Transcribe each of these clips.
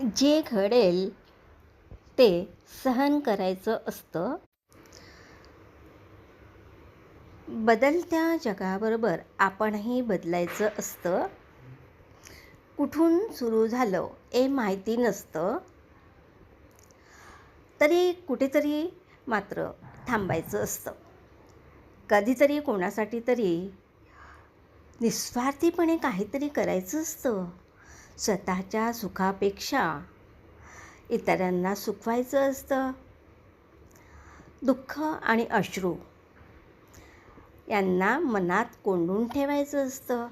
जे घडेल ते सहन करायचं असतं. बदलत्या जगाबरोबर आपणही बदलायचं असतं. कुठून सुरू झालं हे माहिती नसतं. तरी कुठेतरी मात्र थांबायचं असतं. कधीतरी कोणासाठी तरी निस्वार्थीपणे काहीतरी करायचं असतं. स्वतःच्या सुखापेक्षा इतरांना सुखवायचं असतं. दुःख आणि अश्रू यांना मनात कोंडून ठेवायचं असतं.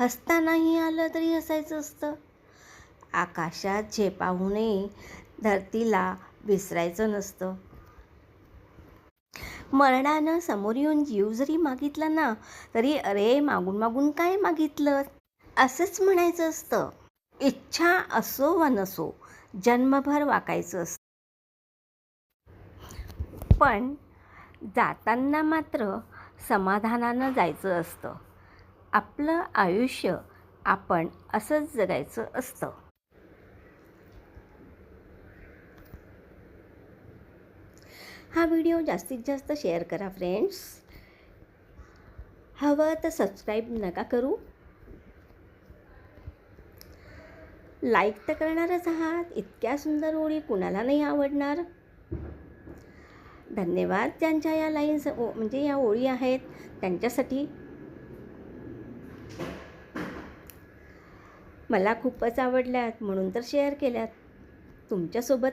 हसतानाही आलं तरी हसायचं असतं. आकाशात झेपाहूनही धरतीला विसरायचं नसतं. मरणानं समोर येऊन जीव जरी मागितला ना तरी अरे मागून मागून काय मागितलं? असंच म्हणायचं असतं इच्छा असो वा नसो जन्मभर वाकायचं असतं. पण जाताना मात्र समाधानानं जायचं असतं. आपलं आयुष्य आपण असंच जगायचं असतं. हा व्हिडिओ जास्तीत जास्त शेअर करा फ्रेंड्स हवं तर सबस्क्राईब नका करू. लाईक तर करणारच आहात. इतक्या सुंदर ओळी कुणाला नाही आवडणार? धन्यवाद ज्यांच्या या लाईन्स ओ म्हणजे या ओळी आहेत. त्यांच्यासाठी मला खूपच आवडल्यात म्हणून तर शेअर केल्यात. तुमच्यासोबत